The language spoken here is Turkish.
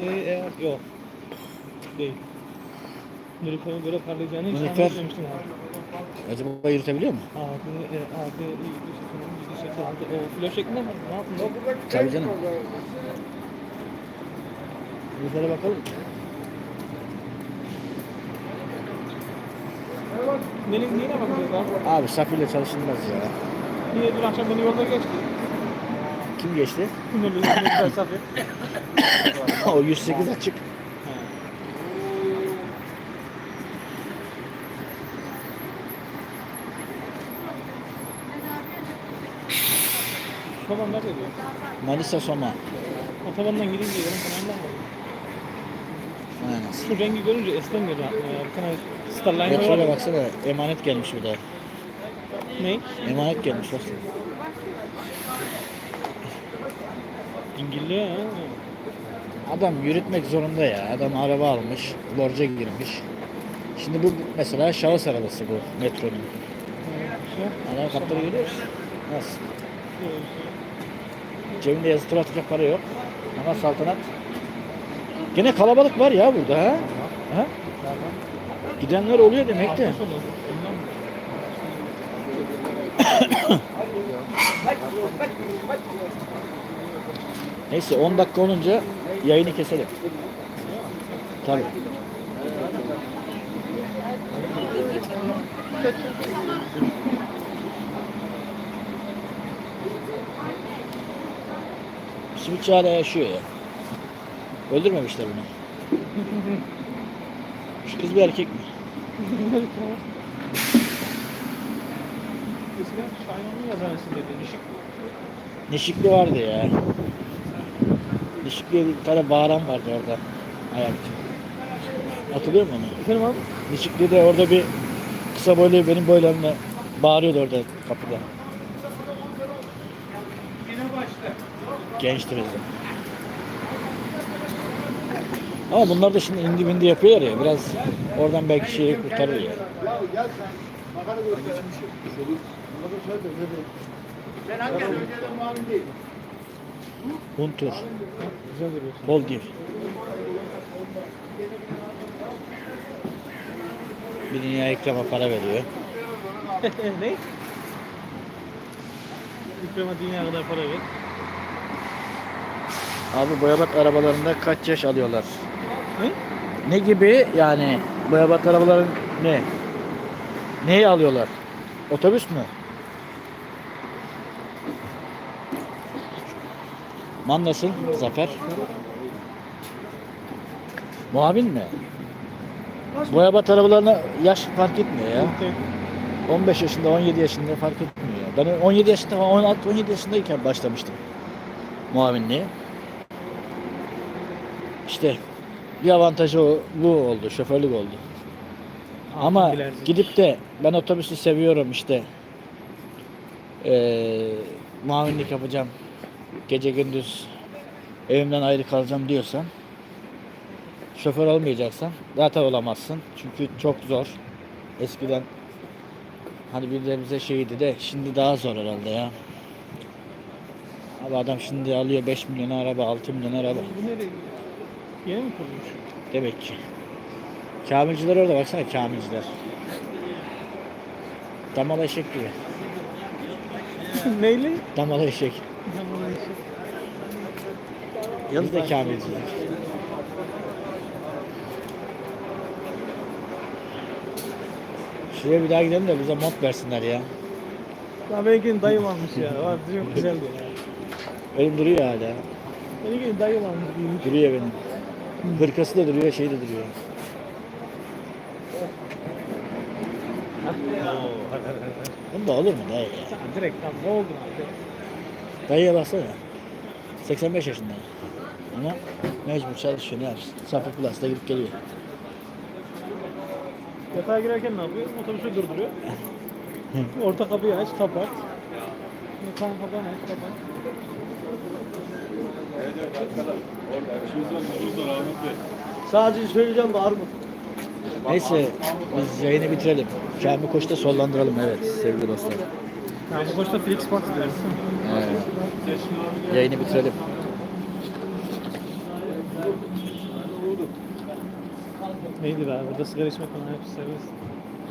e, eğer yok. Değil. Nilüfer'in böyle parlayacağını hiç Nilüfer- anlatmamıştım abi. Acaba yürütebiliyor mu? Abi, e, abi, yüzde seksen, altı. O filo şeklinde mi? Ne yaptın? Tabii canım. Nilüfer'e bakalım. Neyin neyine bakacağız abi? Abi safirle çalışılmaz ya. Niye dün akşam beni yolda geçti? Kim geçti? Safi. o 108 açık. Babam nerede diyor? Manisa Soma. Otobandan gidince yarım kanalından var. Aynen. Şu rengi görünce esnemiyor da. Ee, bir tane Starliner var. Metroya ya. baksana emanet gelmiş bir daha. Ne? Emanet gelmiş bak. Dingilli ha. Adam yürütmek zorunda ya. Adam araba almış, borca girmiş. Şimdi bu mesela şahıs arabası bu metronun. Şey, Adam kapları görüyor? Nasıl? Cebinde yazı tura atacak para yok. Ama saltanat. Gene kalabalık var ya burada ha. ha? Gidenler oluyor demek de. Neyse 10 dakika olunca yayını keselim. Tabii. Simitçi hala yaşıyor ya. Öldürmemişler bunu. Şu kız bir erkek mi? Eskiden Şahin'in yazarısındaydı. Nişik. Neşikli vardı ya. Neşikli bir tane bağıran vardı orada. Ayakçı. Hatırlıyor musun onu? Efendim abi? Neşikli de orada bir kısa boylu benim boylarımla bağırıyordu orada kapıda. Gençtir bizim. Ama bunlar da şimdi indi bindi yapıyorlar ya biraz oradan belki şeyi kurtarır ya. Huntur, Güzel duruyorsun. Boldiv. Bir dünya ekrema para veriyor. ne? İkrama dünya kadar para ver. Abi boyabat arabalarında kaç yaş alıyorlar? Ne? Ne gibi yani boyabat arabaların ne? Neyi alıyorlar? Otobüs mü? Man nasıl Zafer? Muavin mi? Boyabat arabalarına yaş fark etmiyor ya. 15 yaşında 17 yaşında fark etmiyor. ya. Ben 17 yaşında 16 17 yaşındayken başlamıştım muavinliğe. İşte bir avantajı bu oldu, şoförlük oldu. Ama gidip de ben otobüsü seviyorum işte eee muavinlik yapacağım, gece gündüz evimden ayrı kalacağım diyorsan şoför olmayacaksan zaten olamazsın. Çünkü çok zor. Eskiden hani birileri bize şeydi de şimdi daha zor herhalde ya. Abi adam şimdi alıyor 5 milyon araba, 6 milyon araba. Bu nereye gidiyor? Yeni mi kurulmuş? Demek ki. Kamilciler orada baksana kamilciler. Damal eşek gibi. Neyli? Damal eşek. Biz de kamilciler. Şuraya bir daha gidelim de bize mont versinler ya. Ya benimkinin dayım almış ya. Var, çok güzeldi ya. Benim duruyor hala. Benimkinin dayım almış. giymiş. Duruyor benim. Hırkası da duruyor, şey de duruyor. Bunda olur mu dayı ya? Direkt lan ne oldu abi? Dayıya baksana. 85 yaşında. Ama mecbur çalışıyor ne yapsın? Sapı Plus'ta gidip geliyor. Yatağa girerken ne yapıyor? Otobüsü durduruyor. Orta kapıyı aç, kapat. Yatağın kapağını aç, kapat. Sadece söyleyeceğim de armut. Neyse biz yayını bitirelim. Kamil Koç'ta sollandıralım evet sevgili dostlar. Ya bu koşta Flixbox dersin. Ee, Yayını bitirelim. Neydi be? Burada sigara içmek bana hep serbest.